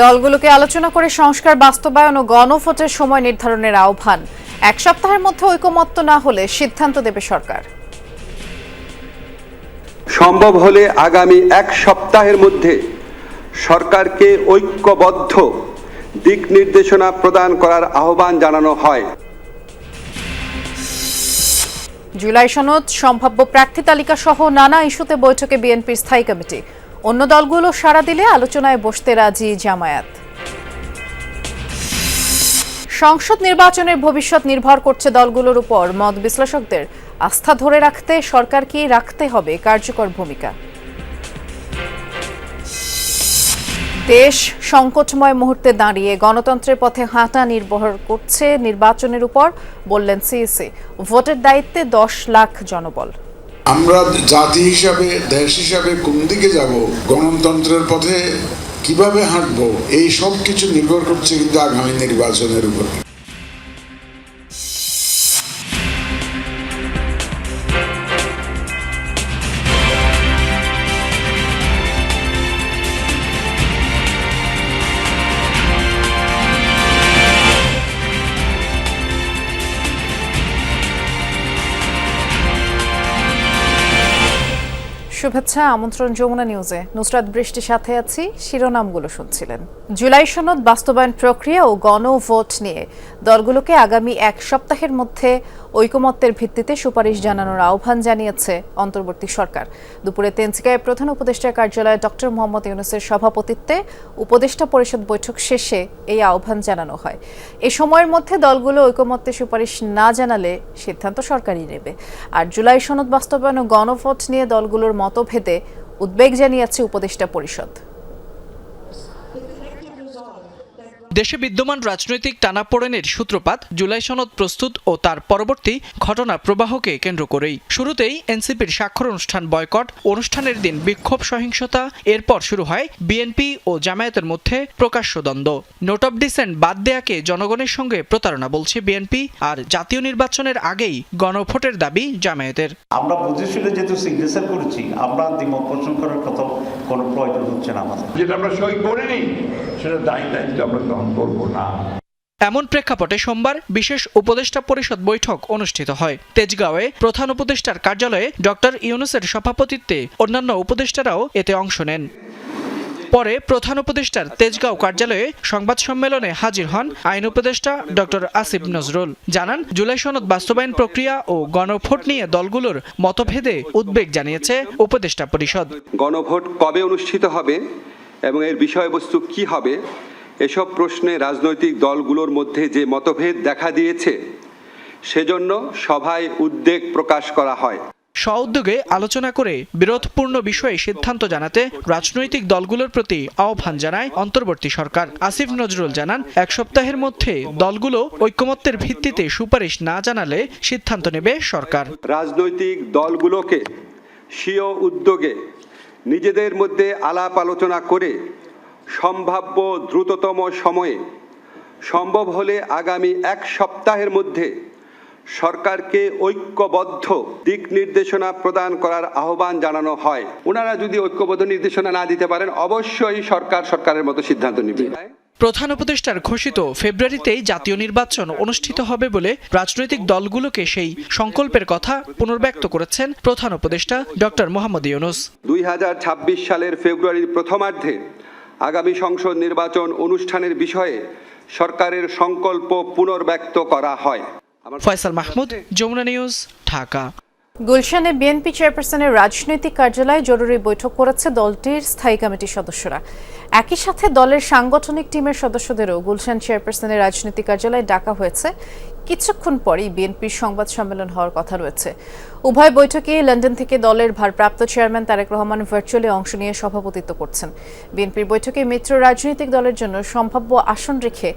দলগুলোকে আলোচনা করে সংস্কার বাস্তবায়ন ও গণভোটের সময় নির্ধারণের আহ্বান। এক সপ্তাহের মধ্যে ঐকমত্য না হলে সিদ্ধান্ত দেবে সরকার। সম্ভব হলে আগামী এক সপ্তাহের মধ্যে সরকারকে ঐক্যবদ্ধ দিক নির্দেশনা প্রদান করার আহ্বান জানানো হয়। জুলাই সনদ সম্ভাব্য প্রার্থী তালিকা সহ নানা ইস্যুতে বৈঠকে বিএনপির স্থায়ী কমিটি। অন্য দলগুলো সাড়া দিলে আলোচনায় বসতে রাজি জামায়াত। সংসদ নির্বাচনের ভবিষ্যৎ নির্ভর করছে দলগুলোর উপর। মত বিশ্লেষকদের আস্থা ধরে রাখতে সরকারকে রাখতে হবে কার্যকর ভূমিকা। দেশ সংকটময় মুহূর্তে দাঁড়িয়ে গণতন্ত্রের পথে হাঁটা নির্ভর করছে নির্বাচনের উপর, বললেন সিইসি। ভোটের দায়িত্বে দশ লাখ জনবল। আমরা জাতি হিসাবে, দেশ হিসাবে কোন দিকে যাব? গণতন্ত্রের পথে কীভাবে হাঁটবো? এই সব কিছু নির্ভর করছে কিন্তু আগামী নির্বাচনের উপর। শুভেচ্ছা, আমন্ত্রণ যমুনা নিউজে। নুসরাত বৃষ্টির সাথে আছি, শিরোনামগুলো শুনছিলেন। জুলাই সনদ বাস্তবায়ন প্রক্রিয়া ও গণভোট নিয়ে দলগুলোকে আগামী এক সপ্তাহের মধ্যে ঐকমত্যের ভিত্তিতে সুপারিশ জানানোর আহ্বান জানিয়েছে অন্তর্বর্তী সরকার। দুপুরে তেনজিকায় প্রধান উপদেষ্টার কার্যালয়ে ডক্টর মোহাম্মদ ইউনুসের সভাপতিত্বে উপদেষ্টা পরিষদ বৈঠক শেষে এই আহ্বান জানানো হয়। এ সময়ের মধ্যে দলগুলো ঐকমত্যে সুপারিশ না জানালে সিদ্ধান্ত সরকারই নেবে। আর জুলাই সনদ বাস্তবায়ন ও গণভোট নিয়ে দলগুলোর মতভেদে উদ্বেগ জানিয়েছে উপদেষ্টা পরিষদ। দেশে বিদ্যমান রাজনৈতিক টানাপোড়েনের সূত্রপাত জুলাই সনদ প্রস্তুত ও তার পরবর্তী ঘটনা প্রবাহকে কেন্দ্র করেই। শুরুতেই এনসিপির স্বাক্ষর অনুষ্ঠান বয়কট অনুষ্ঠানের দিন বিক্ষোভ সহিংসতা এরপর শুরু হয় বিএনপি ও জামায়াতের মধ্যে প্রকাশ্য দ্বন্দ্ব। নোট অব ডিসেন্ট বাদ দেয়াকে জনগণের সঙ্গে প্রতারণা বলছে বিএনপি আর জাতীয় নির্বাচনের আগেই গণভোটের দাবি জামায়াতের। আমরা বুঝে শুনে যেহেতু সিগনেচার করেছি আমরা দ্বিমত পোষণ করার কথা কোনো প্রয়োজন হচ্ছে না আমাদের। যেটা আমরা সই করিনি সেটা দায়ী দায়িত্ব আমরা গ্রহণ করব না। এমন প্রেক্ষাপটে সোমবার বিশেষ উপদেষ্টা পরিষদ বৈঠক অনুষ্ঠিত হয়। তেজগাঁওয়ে প্রধান উপদেষ্টার কার্যালয়ে ডক্টর ইউনুসের সভাপতিত্বে অন্যান্য উপদেষ্টারাও এতে অংশ নেন। পরে প্রধান উপদেষ্টার তেজগাঁও কার্যালয়ে সংবাদ সম্মেলনে হাজির হন আইন উপদেষ্টা ডক্টর আসিফ নজরুল। জানান জুলাই সনদ বাস্তবায়ন প্রক্রিয়া ও গণভোট নিয়ে দলগুলোর মতভেদে উদ্বেগ জানিয়েছে উপদেষ্টা পরিষদ। গণভোট কবে অনুষ্ঠিত হবে এবং এর বিষয়বস্তু কি হবে এসব প্রশ্নে রাজনৈতিক দলগুলোর মধ্যে যে মতভেদ দেখা দিয়েছে সেজন্য সভায় উদ্বেগ প্রকাশ করা হয়। স্বউদ্যোগে আলোচনা করে বিরোধপূর্ণ বিষয়ে সিদ্ধান্ত জানাতে রাজনৈতিক দলগুলোর প্রতি আহ্বান জানায় অন্তর্বর্তী সরকার। আসিফ নজরুল জানান এক সপ্তাহের মধ্যে দলগুলো ঐক্যমত্যের ভিত্তিতে সুপারিশ না জানালে সিদ্ধান্ত নেবে সরকার। রাজনৈতিক দলগুলোকে স্বীয় উদ্যোগে নিজেদের মধ্যে আলাপ আলোচনা করে সম্ভাব্য দ্রুততম সময়ে সম্ভব হলে আগামী এক সপ্তাহের মধ্যে সরকারকে ঐক্যবদ্ধ দিক নির্দেশনা প্রদান করার আহ্বান জানানো হয়। ওনারা যদি ঐক্যবদ্ধ নির্দেশনা না দিতে পারেন অবশ্যই সরকার সরকারের মতো সিদ্ধান্ত নেবে। প্রধান উপদেষ্টার ঘোষিত ফেব্রুয়ারিতেই জাতীয় নির্বাচন অনুষ্ঠিত হবে বলে রাজনৈতিক দলগুলোকে সেই সংকল্পের কথা পুনর্ব্যক্ত করেছেন প্রধান উপদেষ্টা ডক্টর মোহাম্মদ ইউনুস। দুই হাজার ছাব্বিশ সালের ফেব্রুয়ারির প্রথমার্ধে আগামী সংসদ নির্বাচন অনুষ্ঠানের বিষয়ে সরকারের সংকল্প পুনর্ব্যক্ত করা হয়। ফয়সাল মাহমুদ যমুনা নিউজ ঢাকা। গুলশানে বিএনপি চেয়ারপারসনের রাজনৈতিক কার্যালয়ে জরুরি বৈঠক করেছে দলটির স্থায়ী কমিটির সদস্যরা। একই সাথে দলের সাংগঠনিক টিমের সদস্যদেরও গুলশান চেয়ারপারসনের রাজনৈতিক কার্যালয়ে ডাকা হয়েছে। কিছুক্ষণ পরেই বিএনপির সংবাদ সম্মেলন হওয়ার কথা রয়েছে। উভয় বৈঠকে লন্ডন থেকে দলের ভারপ্রাপ্ত চেয়ারম্যান তারেক রহমান ভার্চুয়ালি অংশ নিয়ে সভাপতিত্ব করছেন। বিএনপির বৈঠকে মিত্র রাজনৈতিক দলের জন্য সম্ভাব্য আসন রেখে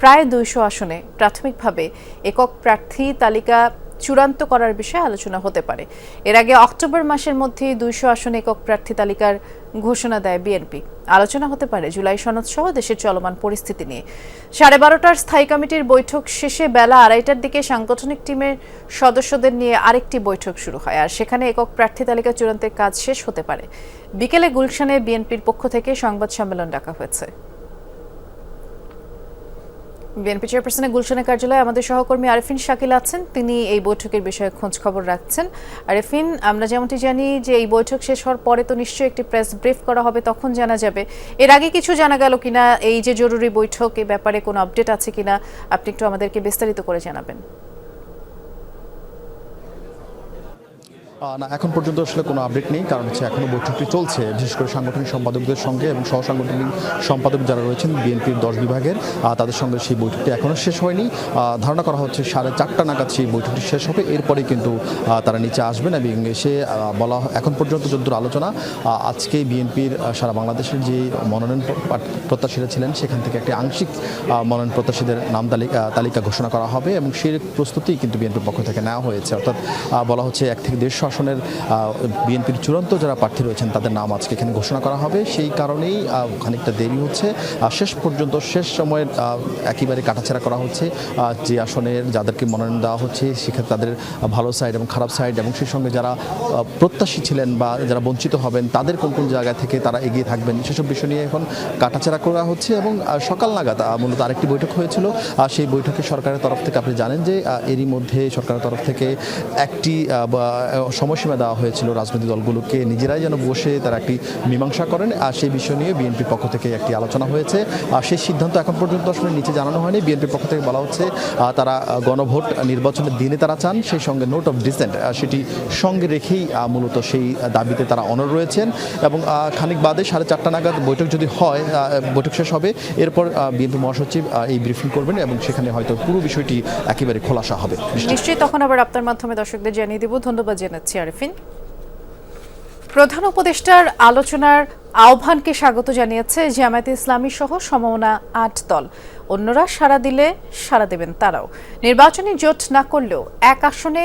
প্রায় দুইশো আসনে প্রাথমিকভাবে একক প্রার্থী তালিকা চূড়ান্ত করার বিষয়ে আলোচনা হতে পারে। এর আগে অক্টোবর মাসের মধ্যে দুইশো আসনে একক প্রার্থী তালিকার ঘোষণা দেয় বিএনপি। আলোচনা হতে পারে জুলাই সনদ সহ দেশের চলমান পরিস্থিতি নিয়ে। সাড়ে বারোটার স্থায়ী কমিটির বৈঠক শেষে বেলা আড়াইটার দিকে সাংগঠনিক টিমের সদস্যদের নিয়ে আরেকটি বৈঠক শুরু হয় আর সেখানে একক প্রার্থী তালিকা চূড়ান্তের কাজ শেষ হতে পারে। বিকেলে গুলশানে বিএনপির পক্ষ থেকে সংবাদ সম্মেলন ডাকা হয়েছে। বিএনপি চেয়ারপারসনের গুলশানের কার্যালয়ে আমাদের সহকর্মী আরেফিন শাকিল আছেন। তিনি এই বৈঠকের বিষয়ে খোঁজ খবর রাখছেন। আরেফিন, আমরা যেমনটি জানি যে এই বৈঠক শেষ হওয়ার পরে তো নিশ্চয়ই একটি প্রেস ব্রিফ করা হবে, তখন জানা যাবে। এর আগে কিছু জানা গেল কিনা? এই যে জরুরি বৈঠক, এ ব্যাপারে কোনো আপডেট আছে কিনা? আপনি একটু আমাদেরকে বিস্তারিত করে জানাবেন। না, এখন পর্যন্ত আসলে কোনো আপডেট নেই, কারণ হচ্ছে এখনও বৈঠকটি চলছে। বিশেষ করে সাংগঠনিক সম্পাদকদের সঙ্গে এবং সহ সাংগঠনিক সম্পাদক যারা রয়েছেন বিএনপির দশ বিভাগের তাদের সঙ্গে সেই বৈঠকটি এখনও শেষ হয়নি। ধারণা করা হচ্ছে সাড়ে চারটা নাগাদ সেই বৈঠকটি শেষ হবে। এরপরে কিন্তু তারা নিচে আসবেন এবং এসে বলা এখন পর্যন্ত যদ্দূর আলোচনা আজকে বিএনপির সারা বাংলাদেশের যে মনোনয়ন প্রত্যাশীরা ছিলেন, সেখান থেকে একটি আংশিক মনোনয়ন প্রত্যাশীদের নাম তালিকা তালিকা ঘোষণা করা হবে এবং সেই প্রস্তুতি কিন্তু বিএনপির পক্ষ থেকে নেওয়া হয়েছে। অর্থাৎ বলা হচ্ছে এক থেকে দেড়শো আসনের বিএনপির চূড়ান্ত যারা প্রার্থী রয়েছেন, তাদের নাম আজকে এখানে ঘোষণা করা হবে। সেই কারণেই খানিকটা দেরি হচ্ছে। শেষ পর্যন্ত, শেষ সময়ের একেবারে কাটাছেড়া করা হচ্ছে। যে আসনের যাদেরকে মনোনয়ন দেওয়া হচ্ছে, সেক্ষেত্রে তাদের ভালো সাইড এবং খারাপ সাইড এবং সেই সঙ্গে যারা প্রত্যাশী ছিলেন বা যারা বঞ্চিত হবেন, তাদের কোন কোন জায়গা থেকে তারা এগিয়ে থাকবেন, সেসব বিষয় নিয়ে এখন কাটাছেড়া করা হচ্ছে এবং সকাল নাগাদ মূলত আরেকটি বৈঠক হয়েছিল। সেই বৈঠকে সরকারের তরফ থেকে আপনি জানেন যে এরই মধ্যে সরকারের তরফ থেকে একটি সময়সীমা দেওয়া হয়েছিল রাজনৈতিক দলগুলোকে। নিজেরাই যেন বসে তারা একটি মীমাংসা করেন। আর সেই বিষয় নিয়ে বিএনপির পক্ষ থেকে একটি আলোচনা হয়েছে। আর সেই সিদ্ধান্ত এখন পর্যন্ত আসলে নিচে জানানো হয়নি। বিএনপির পক্ষ থেকে বলা হচ্ছে তারা গণভোট নির্বাচনের দিনে তারা চান। সেই সঙ্গে নোট অফ ডিসেন্ট সেটি সঙ্গে রেখেই মূলত সেই দাবিতে তারা অনর রয়েছেন। এবং খানিক বাদে সাড়ে চারটা নাগাদ বৈঠক যদি হয় বৈঠক শেষ হবে। এরপর বিএনপি মহাসচিব এই ব্রিফিং করবেন এবং সেখানে হয়তো পুরো বিষয়টি একেবারে খোলাসা হবে। নিশ্চয়ই। তখন আবার আপনার মাধ্যমে দর্শকদের জানিয়ে দেব। ধন্যবাদ জানাচ্ছি আরিফিন। প্রধান উপদেষ্টার আলোচনার আহ্বানকে স্বাগত জানিয়েছে জামায়াতে ইসলামী সহ সমমনা আট দল। অন্যরা সাড়া দিলে সাড়া দেবেন তারাও। নির্বাচনী জোট না করলেও এক আসনে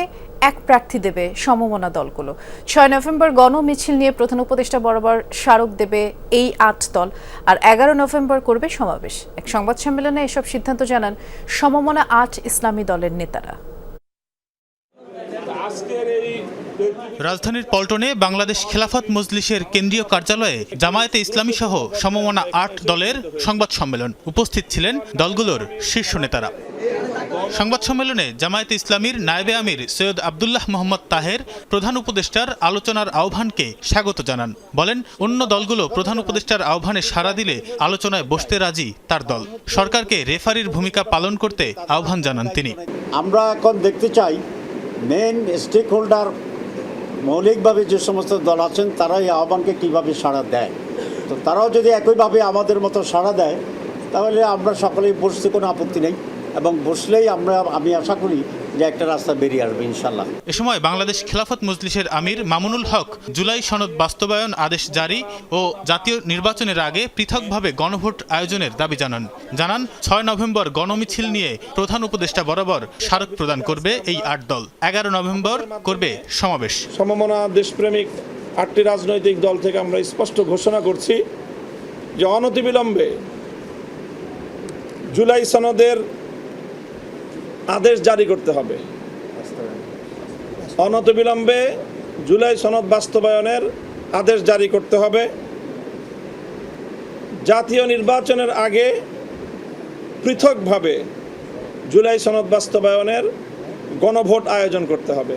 এক প্রার্থী দেবে সমমনা দলগুলো। ছয় নভেম্বর গণমিছিল নিয়ে প্রধান উপদেষ্টা বরাবর স্মারক দেবে এই আট দল। আর এগারো নভেম্বর করবে সমাবেশ। এক সংবাদ সম্মেলনে এসব সিদ্ধান্ত জানান সমমনা আট ইসলামী দলের নেতারা। রাজধানীর পল্টনে বাংলাদেশ খেলাফত মজলিসের কেন্দ্রীয় কার্যালয়ে জামায়াতে ইসলামী সহ সমমনা আট দলের সংবাদ সম্মেলন উপস্থিত ছিলেন দলগুলোর শীর্ষ নেতারা। সংবাদ সম্মেলনে জামায়াতে ইসলামীর নায়েবে আমির সৈয়দ আবদুল্লাহ মোহাম্মদ তাহের প্রধান উপদেষ্টার আলোচনার আহ্বানকে স্বাগত জানান। বলেন, অন্য দলগুলো প্রধান উপদেষ্টার আহ্বানে সাড়া দিলে আলোচনায় বসতে রাজি তার দল। সরকারকে রেফারির ভূমিকা পালন করতে আহ্বান জানান তিনি। আমরা এখন দেখতে চাই মেন স্টেক হোল্ডার মৌলিকভাবে যে সমস্ত দল আছেন তারা এই আহ্বানকে কীভাবে সাড়া দেয়? তো তারাও যদি একইভাবে আমাদের মতো সাড়া দেয়, তাহলে আমরা সকলেই বসতে কোনো আপত্তি নেই। এবং বসলেই আমরা, আমি আশা করি যে একটা রাস্তা বেরিয়ে আসবে ইনশাল্লাহ এ সময় বাংলাদেশ খেলাফত মজলিসের আমির মামুনুল হক জুলাই সনদ বাস্তবায়ন আদেশ জারি ও জাতীয় নির্বাচনের আগে পৃথকভাবে গণভোট আয়োজনের দাবি জানান। জানান ছয় নভেম্বর গণমিছিল নিয়ে প্রধান উপদেষ্টা বরাবর স্মারক প্রদান করবে এই আট দল। এগারো নভেম্বর করবে সমাবেশ। সমমনা দেশপ্রেমিক আটটি রাজনৈতিক দল থেকে আমরা স্পষ্ট ঘোষণা করছি যে অনতিবিলম্বে জুলাই সনদের আদেশ জারি করতে হবে। অনতবিলম্বে জুলাই সনদ বাস্তবায়নের আদেশ জারি করতে হবে। জাতীয় নির্বাচনের আগে পৃথকভাবে জুলাই সনদ বাস্তবায়নের গণভোট আয়োজন করতে হবে।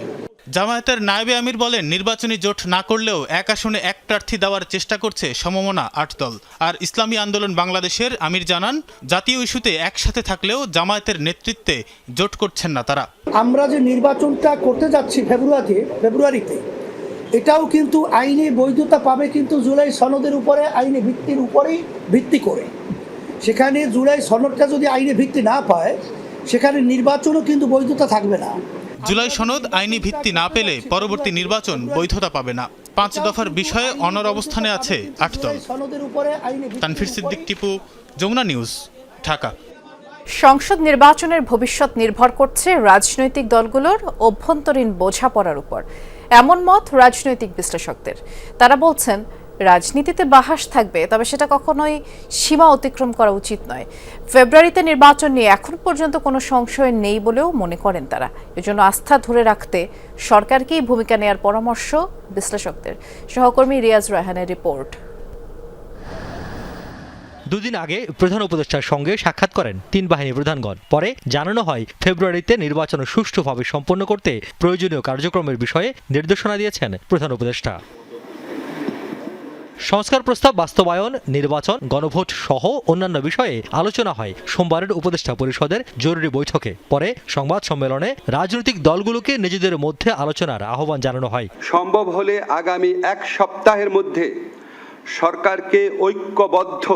জামায়াতের নায়েবে আমির বলেন, নির্বাচনী জোট না করলেও এক আসনে এক প্রার্থী দেওয়ার চেষ্টা করছে সমমনা আট দল। আর ইসলামী আন্দোলন বাংলাদেশের, আমির জানান, জাতীয় ইস্যুতে একসাথে থাকলেও জামায়াতের নেতৃত্বে জোট করছেন না তারা। আমরা যে নির্বাচনটা করতে যাচ্ছি ফেব্রুয়ারিতে ফেব্রুয়ারিতে, এটাও কিন্তু আইনি বৈধতা পাবে কিন্তু জুলাই সনদের উপরে, আইনি ভিত্তির উপরেই ভিত্তি করে। সেখানে জুলাই সনদটা যদি আইনি ভিত্তি না পায়, সেখানে নির্বাচনও কিন্তু বৈধতা থাকবে না। জুলাই সনদ আইনি ভিত্তি না পেলে পরবর্তী নির্বাচন বৈধতা পাবে না। পাঁচ দফার বিষয়ে অনর অবস্থানে আছে আট দল। তানফির সিদ্দিক টিপু, যমুনা নিউজ, ঢাকা। সংসদ নির্বাচনের ভবিষ্যৎ নির্ভর করছে রাজনৈতিক দলগুলোর অভ্যন্তরীণ বোঝাপড়ার উপর। এমন মত রাজনৈতিক বিশ্লেষকদের। তারা বলছেন রাজনীতিতে বাহাস থাকবে, তবে সেটা কখনোই সীমা অতিক্রম করা উচিত নয়। ফেব্রুয়ারিতে নির্বাচন নিয়ে এখন পর্যন্ত কোনো সংশয় নেই বলেও মনে করেন তারা। এজন্য আস্থা ধরে রাখতে সরকারকেই ভূমিকা নেয়ার পরামর্শ বিশ্লেষকদের। সহকর্মী রিয়াজ রায়হানের রিপোর্ট। দুদিন আগে প্রধান উপদেষ্টার সঙ্গে সাক্ষাৎ করেন তিন বাহিনী প্রধানগণ। পরে জানানো হয়, ফেব্রুয়ারিতে নির্বাচন সুষ্ঠুভাবে সম্পন্ন করতে প্রয়োজনীয় কার্যক্রমের বিষয়ে নির্দেশনা দিয়েছেন প্রধান উপদেষ্টা। সংস্কার প্রস্তাব, বাস্তবায়ন, নির্বাচন, গণভোট সহ অন্যান্য বিষয়ে আলোচনা হয় সোমবারের উপদেষ্টা পরিষদের জরুরি বৈঠকে। পরে সংবাদ সম্মেলনে রাজনৈতিক দলগুলোকে নিজেদের মধ্যে আলোচনার আহ্বান জানানো হয়। সম্ভব হলে আগামী এক সপ্তাহের মধ্যে সরকারকে ঐক্যবদ্ধ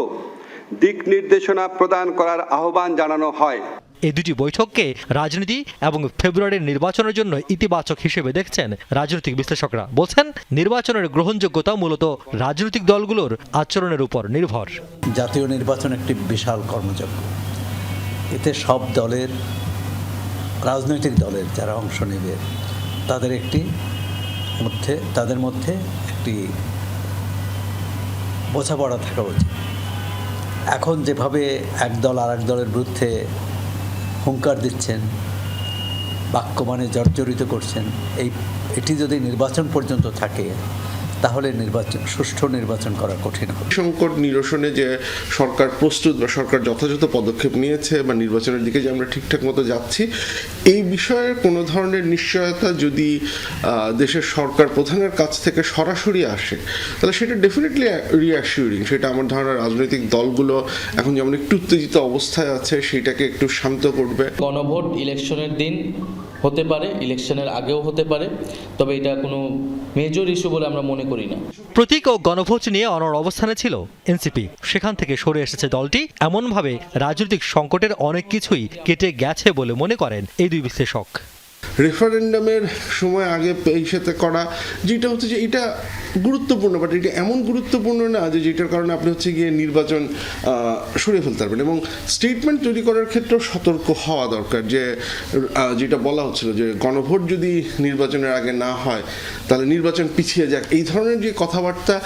দিক নির্দেশনা প্রদান করার আহ্বান জানানো হয়। এই দুটি বৈঠককে রাজনীতি এবং ফেব্রুয়ারির নির্বাচনের জন্য ইতিবাচক হিসেবে দেখছেন রাজনৈতিক বিশ্লেষকরা। বলছেন, নির্বাচনের গ্রহণযোগ্যতা মূলত রাজনৈতিক দলগুলোর আচরণের উপর নির্ভর। জাতীয় নির্বাচন একটি বিশাল কর্মযজ্ঞ এতে সব দলের, রাজনৈতিক দলের যারা অংশ নেবে, তাদের একটি মধ্যে, তাদের মধ্যে একটি বোঝাপড়া থাকা উচিত। এখন যেভাবে এক দল আর এক দলের বিরুদ্ধে হুঙ্কার দিচ্ছেন বাক্য মানে জর্জরিত করছেন এই এটি যদি নির্বাচন পর্যন্ত থাকে তাহলে নির্বাচন সুষ্ঠু নির্বাচন করা কঠিন হবে। সংকট নিরসনে যে সরকার প্রস্তুত বা সরকার যথাযথ পদক্ষেপ নিয়েছে বা নির্বাচনের দিকে যে আমরা ঠিকঠাক মতো যাচ্ছি এই বিষয়ে কোনো ধরনের নিশ্চয়তা যদি দেশের সরকার প্রধানের কাছ থেকে সরাসরি আসে তাহলে সেটা ডেফিনেটলি রিঅ্যাসিউরিং সেটা আমার ধারণা রাজনৈতিক দলগুলো এখন যেমন একটু উত্তেজিত অবস্থায় আছে সেটাকে একটু শান্ত করবে। গণভোট ইলেকশনের দিন হতে পারে ইলেকশনের আগেও হতে পারে, তবে এটা কোনো মেজর ইস্যু বলে আমরা মনে করি না। প্রতীক ও গণভোজ নিয়ে অনর অবস্থানে ছিল এনসিপি। সেখান থেকে সরে এসেছে দলটি। এমনভাবে রাজনৈতিক সংকটের অনেক কিছুই কেটে গেছে বলে মনে করেন এই দুই বিশ্লেষক। রেফারেন্ডামের সময় আগে এই সাথে করা, যেটা হচ্ছে যে এটা গুরুত্বপূর্ণ বাট এটা এমন গুরুত্বপূর্ণ না যে যেটার কারণে আপনি হচ্ছে গিয়ে নির্বাচন সরিয়ে ফেলতে পারবেন। এবং স্টেটমেন্ট তৈরি করার ক্ষেত্রেও সতর্ক হওয়া দরকার যে যেটা বলা হচ্ছিল যে গণভোট যদি নির্বাচনের আগে না হয়, তাহলে নির্বাচন পিছিয়ে যাক। এই ধরনের যে কথাবার্তা,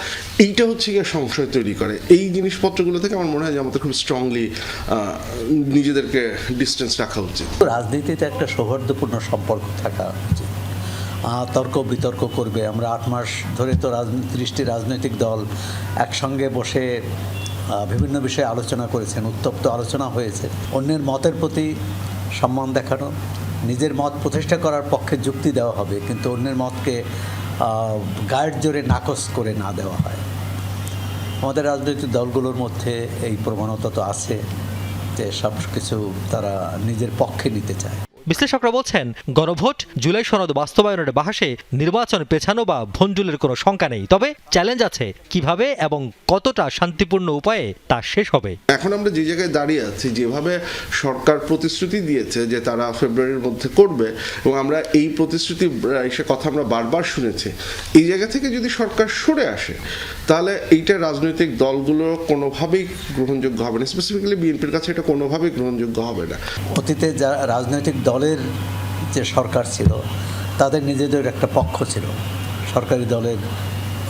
এইটা হচ্ছে গিয়ে সংশয় তৈরি করে। এই জিনিসপত্রগুলো থেকে আমার মনে হয় যে আমাদের খুব স্ট্রংলি নিজেদেরকে ডিস্টেন্স রাখা উচিত। রাজনীতিতে একটা সৌহার্দ্যপূর্ণ সম্পর্ক থাকা উচিত। তর্ক বিতর্ক করবে। আমরা আট মাস ধরে তো রাজনীতি রাজনৈতিক দল একসঙ্গে বসে বিভিন্ন বিষয়ে আলোচনা করেছেন, উত্তপ্ত আলোচনা হয়েছে। অন্যের মতের প্রতি সম্মান দেখানো, নিজের মত প্রতিষ্ঠা করার পক্ষে যুক্তি দেওয়া হবে, কিন্তু অন্যের মতকে গায়ের জোরে নাকচ করে না দেওয়া হয়। আমাদের রাজনৈতিক দলগুলোর মধ্যে এই প্রবণতা তো আছে যে সব কিছু তারা নিজের পক্ষে নিতে চায়। বিশ্লেষকরা বলছেন গণভোট জুলাই সনদ বাস্তবায়নের বাহাসে নির্বাচন পেছানো বা ভঞ্জুলের কোনো শঙ্কা নেই। তবে চ্যালেঞ্জ আছে কীভাবে এবং কতটা শান্তিপূর্ণ উপায়ে তা শেষ হবে। এখন আমরা যে জায়গায় দাঁড়িয়ে আছি যেভাবে সরকার প্রতিশ্রুতি দিয়েছে যে তারা ফেব্রুয়ারির মধ্যে করবে এবং আমরা এই প্রতিশ্রুতি এসে কথা আমরা বারবার শুনেছি এই জায়গা থেকে যদি সরকার সরে আসে তাহলে এইটা রাজনৈতিক দলগুলো কোনোভাবেই গ্রহণযোগ্য হবে না। স্পেসিফিক্যালি বিএনপির কাছে এটা কোনোভাবেই গ্রহণযোগ্য হবে না। অতীতে যা রাজনৈতিক দলের যে সরকার ছিল, তাদের নিজেদের একটা পক্ষ ছিল। সরকারি দলের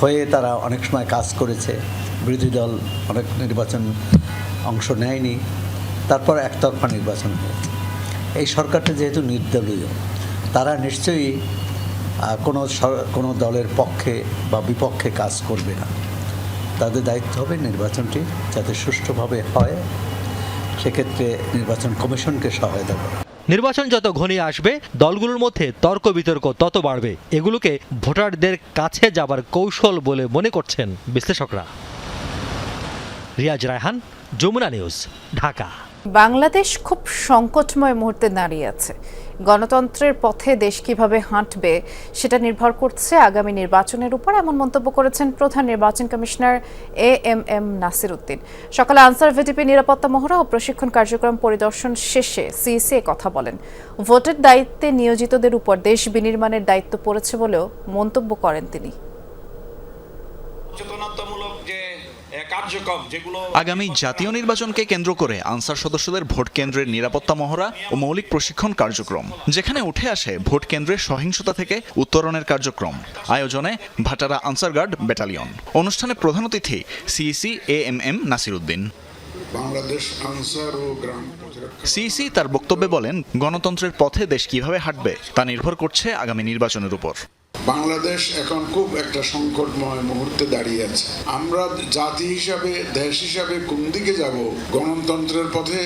হয়ে তারা অনেক সময় কাজ করেছে। বিরোধী দল অনেক নির্বাচন অংশ নেয়নি। তারপর একতরফা নির্বাচন হয়েছে এই সরকারটা যেহেতু নির্দলীয়, তারা নিশ্চয়ই কোনো কোনো দলের পক্ষে বা বিপক্ষে কাজ করবে না। তাদের দায়িত্ব হবে নির্বাচনটি যাতে সুষ্ঠুভাবে হয়। সেক্ষেত্রে নির্বাচন কমিশনকে সহায়তা করা। নির্বাচন যত ঘনিয়ে আসবে, দলগুলোর মধ্যে তর্ক বিতর্ক তত বাড়বে। এগুলোকে ভোটারদের কাছে যাবার কৌশল বলে মনে করছেন বিশ্লেষকরা। রিয়াজ রায়হান, যমুনা নিউজ, ঢাকা। বাংলাদেশ খুব সংকটময় মুহূর্তে দাঁড়িয়ে আছে। গণতন্ত্রের পথে দেশ কীভাবে হাঁটবে, সেটা নির্ভর করছে আগামী নির্বাচনের উপর। এমন মন্তব্য করেছেন প্রধান নির্বাচন commissioner A M M Nasir Uddin সকালে আনসার ভিডিপি নিরাপত্তা মহড়া ও প্রশিক্ষণ কার্যক্রম পরিদর্শন শেষে সিইসি কথা বলেন। ভোটের দায়িত্বে নিয়োজিতদের উপর দেশ বিনির্মাণের দায়িত্ব পড়েছে বলেও মন্তব্য করেন তিনি সচেতনতামূলক যে কার্যক্রম যেগুলো আগামী জাতীয় নির্বাচনকে কেন্দ্র করে আনসার সদস্যদের ভোট কেন্দ্রের নিরাপত্তা মহড়া ও মৌলিক প্রশিক্ষণ কার্যক্রম যেখানে উঠে আসে ভোট কেন্দ্রের সহিংসতা থেকে উত্তরণের কার্যক্রম। আয়োজনে ভাটারা আনসার গার্ড ব্যাটালিয়ন। অনুষ্ঠানে প্রধান অতিথি CEC A M M Nasir Uddin Bangladesh Ansar ও গ্রাম প্রতিরক্ষা সিইসি তার বক্তব্যে বলেন গণতন্ত্রের পথে দেশ কীভাবে হাঁটবে তা নির্ভর করছে আগামী নির্বাচনের উপর। বাংলাদেশ এখন খুব একটা সংকটময় মুহূর্তে দাঁড়িয়ে আছে। আমরা জাতি হিসাবে, দেশ হিসাবে কোন দিকে যাব, গণতন্ত্রের পথে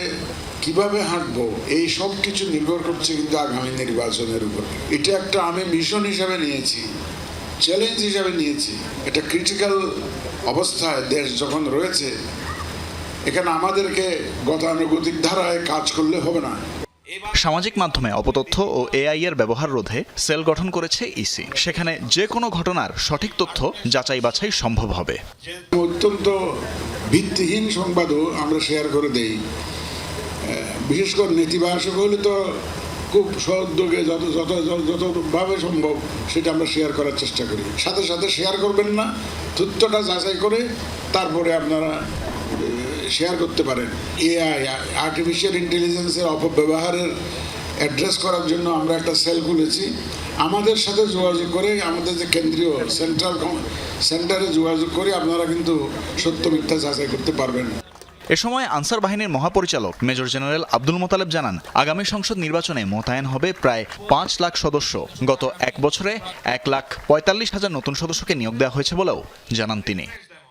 কীভাবে হাঁটবো, এই সব কিছু নির্ভর করছে কিন্তু আগামী নির্বাচনের উপর। এটা একটা আমি মিশন হিসাবে নিয়েছি চ্যালেঞ্জ হিসাবে নিয়েছি। এটা ক্রিটিক্যাল অবস্থায় দেশ যখন রয়েছে, এখানে আমাদেরকে গতানুগতিক ধারায় কাজ করলে হবে না। সামাজিক মাধ্যমে অপতথ্য ও এআই এর ব্যবহার রোধে সেল গঠন করেছে ইসি। সেখানে যে কোনো ঘটনার সঠিক তথ্য যাচাই বাছাই সম্ভব হবে। অত্যন্ত ভিত্তিহীন সংবাদও আমরা শেয়ার করে দেই বিশেষ করে নেতিবাচক হলে তো খুব সদ্যোগে যত যত যত- যতভাবে সম্ভব সেটা আমরা শেয়ার করার চেষ্টা করি। সাথে সাথে শেয়ার করবেন না, তথ্যটা যাচাই করে তারপরে আপনারা শেয়ার করতে পারেন। এআই আর্টিফিশিয়াল ইন্টেলিজেন্সের অপব্যবহারের অ্যাড্রেস করার জন্য আমরা একটা সেল খুলেছি। আমাদের সাথে যোগাযোগ করে আমাদের যে কেন্দ্রীয় সেন্ট্রাল সেন্টারে যোগাযোগ করে আপনারা কিন্তু সত্য মিথ্যা যাচাই করতে পারবেন। এ সময় আনসার বাহিনীর মহাপরিচালক মেজর জেনারেল আব্দুল মোতালেব জানান, আগামী সংসদ নির্বাচনে মোতায়েন হবে প্রায় পাঁচ লাখ সদস্য। গত এক বছরে এক লাখ পঁয়তাল্লিশ হাজার নতুন সদস্যকে নিয়োগ দেওয়া হয়েছে বলেও জানান তিনি।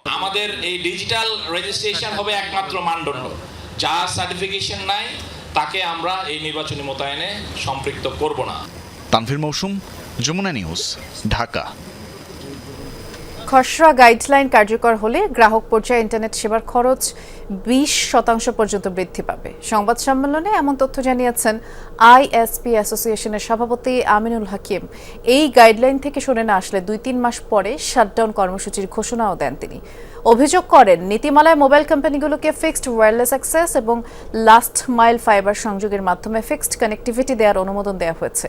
আমাদের এই ডিজিটাল রেজিস্ট্রেশন হবে একমাত্র মানদণ্ড। যার সার্টিফিকেশন নাই, তাকে আমরা এই নির্বাচনী মোতায়েনে সম্পৃক্ত করব না। তানভীর মৌসুম, যমুনা নিউজ, ঢাকা। খসড়া গাইডলাইন কার্যকর হলে গ্রাহক পর্যায়ে ইন্টারনেট সেবার খরচ বিশ শতাংশ পর্যন্ত বৃদ্ধি পাবে। সংবাদ সম্মেলনে এমন তথ্য জানিয়েছেন আইএসপি অ্যাসোসিয়েশনের সভাপতি আমিনুল হাকিম। এই গাইডলাইন থেকে শুনে না আসলে দুই তিন মাস পরে শাটডাউন কর্মসূচির ঘোষণাও দেন তিনি। অভিযোগ করেন, নীতিমালায় মোবাইল কোম্পানিগুলোকে ফিক্সড ওয়্যারলেস অ্যাক্সেস এবং লাস্ট মাইল ফাইবার সংযোগের মাধ্যমে ফিক্সড কানেক্টিভিটি দেওয়ার অনুমোদন দেওয়া হয়েছে।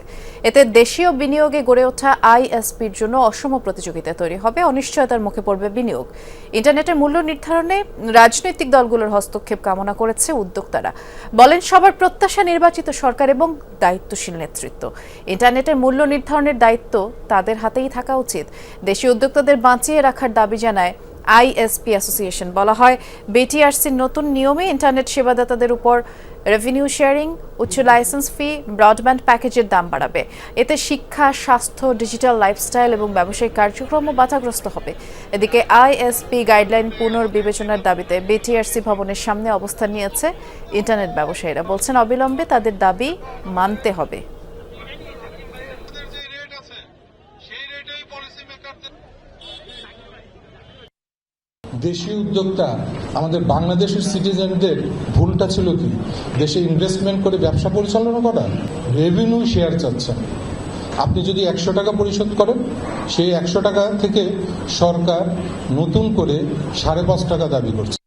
এতে দেশীয় বিনিয়োগে গড়ে ওঠা আইএসপির জন্য অসম প্রতিযোগিতা তৈরি হবে, অনিশ্চয়তার মুখে পড়বে বিনিয়োগ। ইন্টারনেটের মূল্য নির্ধারণে রাজনৈতিক দলগুলোর হস্তক্ষেপ কামনা করেছে উদ্যোক্তারা। বলেন, সবার প্রত্যাশা নির্বাচিত সরকার এবং দায়িত্বশীল নেতৃত্ব। ইন্টারনেটের মূল্য নির্ধারণের দায়িত্ব তাদের হাতেই থাকা উচিত। দেশীয় উদ্যোক্তাদের বাঁচিয়ে রাখার দাবি জানায় আইএসপি অ্যাসোসিয়েশন বলা হয়। বিটিআরসির নতুন নিয়মে ইন্টারনেট সেবাদাতাদের উপর রেভিনিউ শেয়ারিং উচ্চ লাইসেন্স ফি ব্রডব্যান্ড প্যাকেজের দাম বাড়াবে। এতে শিক্ষা, স্বাস্থ্য ডিজিটাল লাইফস্টাইল এবং ব্যবসায়িক কার্যক্রমও বাধাগ্রস্ত হবে। এদিকে আইএসপি গাইডলাইন পুনর্বিবেচনার দাবিতে বিটিআরসি ভবনের সামনে অবস্থান নিয়েছে ইন্টারনেট ব্যবসায়ীরা। বলছেন, অবিলম্বে তাদের দাবি মানতে হবে। দেশীয় উদ্যোক্তা, আমাদের বাংলাদেশের সিটিজেনদের ভুলটা ছিল কি? দেশে ইনভেস্টমেন্ট করে ব্যবসা পরিচালনা করা? রেভিনিউ শেয়ার চাচ্ছেন। আপনি যদি একশো টাকা পরিশোধ করেন, সেই একশো টাকা থেকে সরকার নতুন করে সাড়ে পাঁচ টাকা দাবি করছে।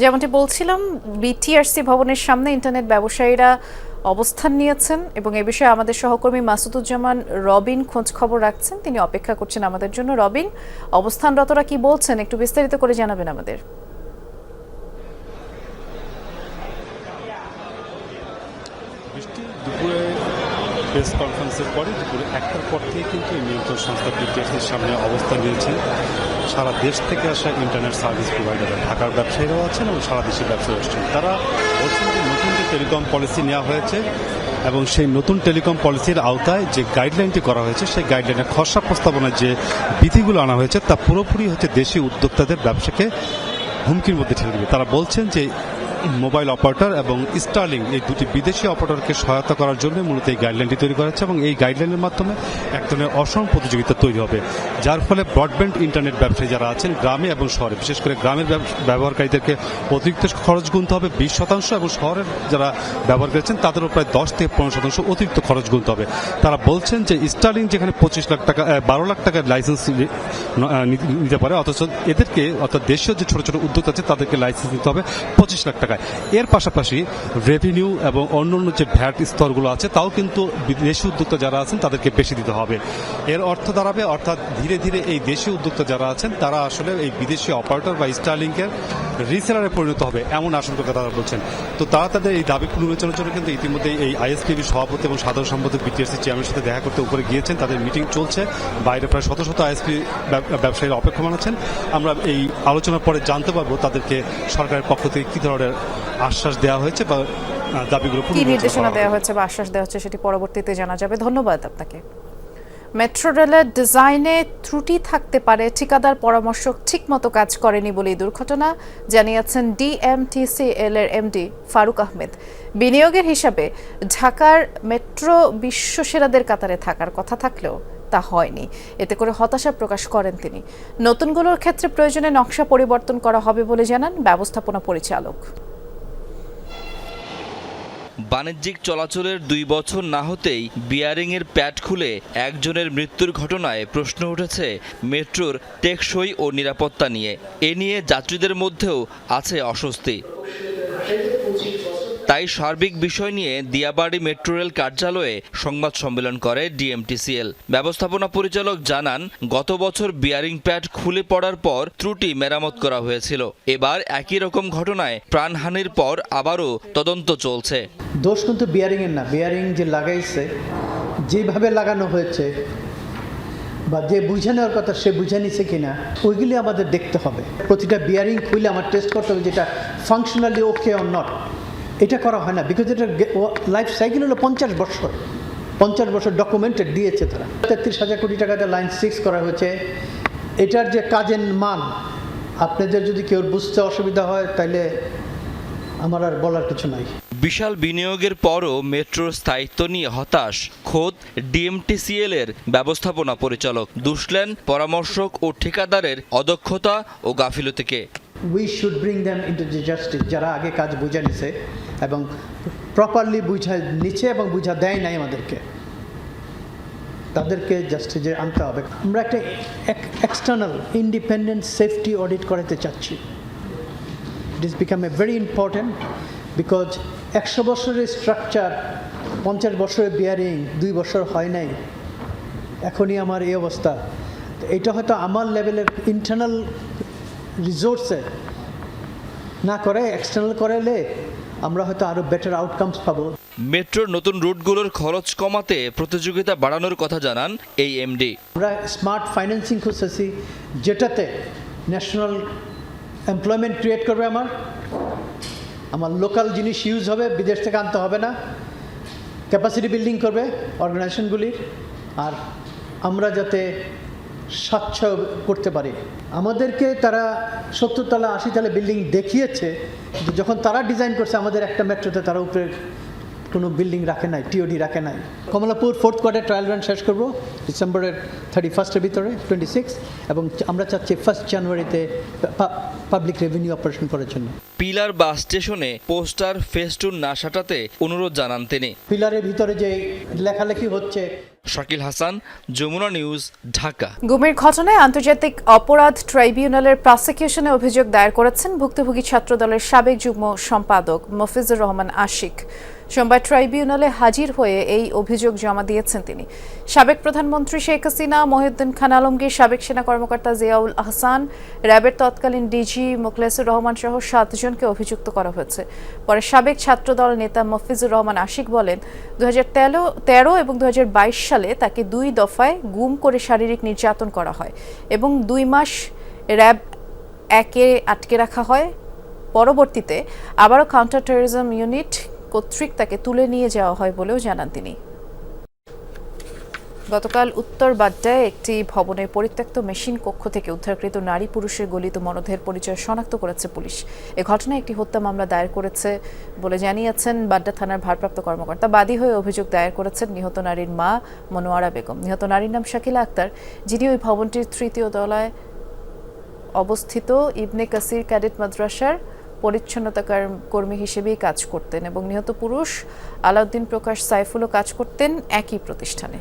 যেমনটি বলছিলাম বিটিআরসি ভবনের সামনে ইন্টারনেট ব্যবসায়ীরা অবস্থান নিয়েছেন এবং এ বিষয়ে আমাদের সহকর্মী মাসুদুজ্জামান রবিন খোঁজ খবর রাখছেন। তিনি অপেক্ষা করছেন আমাদের জন্য। রবিন, অবস্থানরতরা কি বলছেন? একটু বিস্তারিত করে জানাবেন আমাদের। দুপুরে প্রেস কনফারেন্সের পরে দুপুরে একটার পর থেকে কিন্তু এই নিয়ন্ত্রণ সংস্থা বিটিএসের সামনে অবস্থান নিয়েছে। সারা দেশ থেকে আসা ইন্টারনেট সার্ভিস প্রোভাইডাররা ঢাকার ব্যবসায়ীরাও আছেন এবং সারা দেশের ব্যবসায়ী আসছেন। তারা বলছেন যে নতুন যে টেলিকম পলিসি নেওয়া হয়েছে এবং সেই নতুন টেলিকম পলিসির আওতায় যে গাইডলাইনটি করা হয়েছে, সেই গাইডলাইনের খসড়া প্রস্তাবনায় যে বিধিগুলো আনা হয়েছে, তা পুরোপুরি হচ্ছে দেশি উদ্যোক্তাদের ব্যবসাকে হুমকির মধ্যে ঠেলে দেবে। তারা বলছেন যে মোবাইল অপারেটর এবং স্টার্লিং এই দুটি বিদেশি অপারেটরকে সহায়তা করার জন্য মূলত এই গাইডলাইনটি তৈরি করা হচ্ছে এবং এই গাইডলাইনের মাধ্যমে এক ধরনের অসম প্রতিযোগিতা তৈরি হবে, যার ফলে ব্রডব্যান্ড ইন্টারনেট ব্যবসায়ী যারা আছেন গ্রামে এবং শহরে, বিশেষ করে গ্রামের ব্যবহারকারীদেরকে অতিরিক্ত খরচ গুনতে হবে বিশ শতাংশ এবং শহরের যারা ব্যবহার করেছেন তাদেরও প্রায় দশ থেকে পনেরো শতাংশ অতিরিক্ত খরচ গুনতে হবে। তারা বলছেন যে স্টার্লিং যেখানে পঁচিশ লাখ টাকা বারো লাখ টাকার লাইসেন্স নিতে পারে, অথচ এদেরকে অর্থাৎ দেশীয় যে ছোট ছোট উদ্যোগ আছে তাদেরকে লাইসেন্স দিতে হবে পঁচিশ লাখ টাকায় এর পাশাপাশি রেভিনিউ এবং অন্য অন্য যে ভ্যাট স্তরগুলো আছে, তাও কিন্তু বিদেশি উদ্যোক্তা যারা আছেন, তাদেরকে বেশি দিতে হবে। এর অর্থ দাঁড়াবে, অর্থাৎ ধীরে ধীরে এই দেশি উদ্যোক্তা যারা আছেন, তারা আসলে এই বিদেশি অপারেটর বা স্টারলিংকের রিসেলারে পরিণত হবে, এমন আশঙ্কা তারা বলছেন। তো তারা তাদের এই দাবি পুনর্বিচারের জন্য কিন্তু ইতিমধ্যে এই আইএসপিবি সভাপতি এবং সাধারণ সম্পাদক বিটিএসসি চেয়ারম্যানের সাথে দেখা করতে উপরে গিয়েছেন। তাদের মিটিং চলছে। বাইরে প্রায় শত শত আইএসপি ব্যবসায়ীরা অপেক্ষমান আছেন। আমরা এই আলোচনার পরে জানতে পারব তাদেরকে সরকারের পক্ষ থেকে কি ধরনের আশ্বাস দেওয়া হয়েছে বা দাবিগুলো কি নির্দেশনা দেওয়া হয়েছে বা আশ্বাস দেওয়া হচ্ছে সেটি পরবর্তীতে জানা যাবে। ধন্যবাদ আপনাকে। মেট্রো রেলের ডিজাইনে ত্রুটি থাকতে পারে ঠিকাদার পরামর্শ ঠিকমতো কাজ করেনি বলে দুর্ঘটনা জানিয়েছেন ডিএমটিসিএল এর এমডি ফারুক আহমেদ। বিনিয়োগের হিসাবে ঢাকার মেট্রো বিশ্বসেরাদের কাতারে থাকার কথা থাকলেও তা হয়নি। এতে করে হতাশা প্রকাশ করেন তিনি। নতুনগুলোর ক্ষেত্রে প্রয়োজনে নকশা পরিবর্তন করা হবে বলে জানান ব্যবস্থাপনা পরিচালক। বাণিজ্যিক চলাচলের দুই বছর না হতেই বিয়ারিংয়ের প্যাড খুলে একজনের মৃত্যুর ঘটনায় প্রশ্ন উঠেছে মেট্রোর টেকসই ও নিরাপত্তা নিয়ে। এ নিয়ে যাত্রীদের মধ্যেও আছে অস্বস্তি। তাই সার্বিক বিষয় নিয়ে দিয়াবাড়ি মেট্রো রেল কার্যালয়ে সংবাদ সম্মেলন করে ডিএমটিসিএল। ব্যবস্থাপনা পরিচালক জানান, গত বছর বিয়ারিং প্যাড খুলে পড়ার পর ত্রুটি মেরামত করা হয়েছিল। এবার একই রকম ঘটনায় প্রাণহানির পর আবারও তদন্ত চলছে। দোষ কিন্তু বিয়ারিংয়ের না। বিয়ারিং যে লাগাইছে, যেভাবে লাগানো হয়েছে, বা যে বুঝে নেওয়ার কথা সে বুঝে নিছে কিনা, ওইগুলি আমাদের দেখতে হবে। প্রতিটা বিয়ারিং খুলে আমার টেস্ট করতে হবে যেটা ফাংশনালি ওকে অর নট এটা করা হয় না বিকজ এটা লাইফ সাইকেল হলো পঞ্চাশ বছর। পঞ্চাশ বছর ডকুমেন্টেড দিয়েছে তারা। তেত্রিশ হাজার কোটি টাকাতে লাইন সিক্স করা হয়েছে। এটার যে কাজের মান, আপনাদের যদি কেউ বুঝতে অসুবিধা হয় তাহলে আমার আর বলার কিছু নাই। বিশাল বিনিয়োগের পরও মেট্রোর স্থায়িত্ব নিয়ে হতাশ খোদ ডিএমটিসিএল এর ব্যবস্থাপনা পরিচালক দুষলেন পরামর্শক ও ঠিকাদারের অদক্ষতা ও গাফিলতিকে। We should bring them into the justice যারা আগে কাজ বুঝে নিছে এবং প্রপারলি বুঝা নিচ্ছে এবং বুঝা দেয় নাই আমাদেরকে। তাদেরকে জাস্টিসে আনতে হবে। আমরা একটা এক্সটার্নাল ইন্ডিপেন্ডেন্ট সেফটি অডিট করাতে চাচ্ছি। It is become a very important because একশো বছরের স্ট্রাকচার পঞ্চাশ বছরের বিয়ারিং দুই বছর হয় নাই। এখনই আমার এই অবস্থা। এটা হয়তো আমার লেভেলের ইন্টারনাল রিসোর্সে না করে এক্সটার্নাল করালে আমরা হয়তো আরও বেটার আউটকামস পাবো। মেট্রোর নতুন রুটগুলোর খরচ কমাতে প্রতিযোগিতা বাড়ানোর কথা জানান এই এমডি আমরা স্মার্ট ফাইন্যান্সিং খুঁজতেছি যেটাতে ন্যাশনাল এমপ্লয়মেন্ট ক্রিয়েট করবে আমার। আমার লোকাল জিনিস ইউজ হবে, বিদেশ থেকে আনতে হবে না। ক্যাপাসিটি বিল্ডিং করবে অর্গানাইজেশনগুলির আর আমরা যাতে স্বচ্ছ করতে পারি। আমাদেরকে তারা সত্তর তালা, আশি বিল্ডিং দেখিয়েছে যখন তারা ডিজাইন করছে, আমাদের একটা মেট্রোতে তারা উপরে কোনো বিল্ডিং রাখে নাই টিওডি রাখে নাই। Kamalapur fourth quarter trial run শেষ করব ডিসেম্বরের থার্টি ফার্স্টের ভিতরে টোয়েন্টি সিক্স এবং আমরা চাচ্ছি ফার্স্ট জানুয়ারিতে পাবলিক রেভিনিউ অপারেশন করার জন্য। পিলার বাস স্টেশনে পোস্টার ফেস্টুন না সাটাতে অনুরোধ জানান তিনি। পিলারের ভিতরে যে লেখালেখি হচ্ছে। শাকিল হাসান যমুনা নিউজ ঢাকা। গুমের ঘটনায় আন্তর্জাতিক অপরাধ ট্রাইব্যুনালের প্রসিকিউশনে অভিযোগ দায়ের করেছেন ভুক্তভোগী ছাত্রদলের সাবেক যুগ্ম সম্পাদক মফিজুর রহমান আশিক। সোমবার ট্রাইব্যুনালে হাজির হয়ে এই অভিযোগ জমা দিয়েছেন তিনি। সাবেক প্রধানমন্ত্রী শেখ হাসিনা, মহিউদ্দিন খান আলমগীর, সাবেক সেনা কর্মকর্তা জিয়াউল আহসান, র্যাবের তৎকালীন ডিজি মোখলেসুর রহমান সহ সাতজনকে অভিযুক্ত করা হয়েছে। পরে সাবেক ছাত্রদল নেতা মফিজুর রহমান আশিক বলেন দু তেরো এবং দু হাজার বাইশ সালে তাকে দুই দফায় গুম করে শারীরিক নির্যাতন করা হয় এবং দুই মাস র্যাব একে আটকে রাখা হয়। পরবর্তীতে আবারও কাউন্টার টেরোরিজম ইউনিট কর্তৃক তাকে তুলে নিয়ে যাওয়া হয় বলেও জানান তিনি। গতকাল উত্তর বাড্ডায় একটি ভবনের পরিত্যক্ত মেশিন কক্ষ থেকে উদ্ধারকৃত নারী পুরুষের গলিত মরদেহের পরিচয় শনাক্ত করেছে পুলিশ। এ ঘটনায় একটি হত্যা মামলা দায়ের করেছে বলে জানিয়েছেন বাড্ডা থানার ভারপ্রাপ্ত কর্মকর্তা। বাদী হয়ে অভিযোগ দায়ের করেছেন নিহত নারীর মা মনোয়ারা বেগম। নিহত নারীর নাম শাকিলা আক্তার, যিনি ওই ভবনটির তৃতীয় তলায় অবস্থিত ইবনে কাসির ক্যাডেট মাদ্রাসার পরিচ্ছন্নতা কর্মী হিসেবেই কাজ করতেন এবং নিহত পুরুষ আলাউদ্দিন প্রকাশ সাইফুলও কাজ করতেন একই প্রতিষ্ঠানে।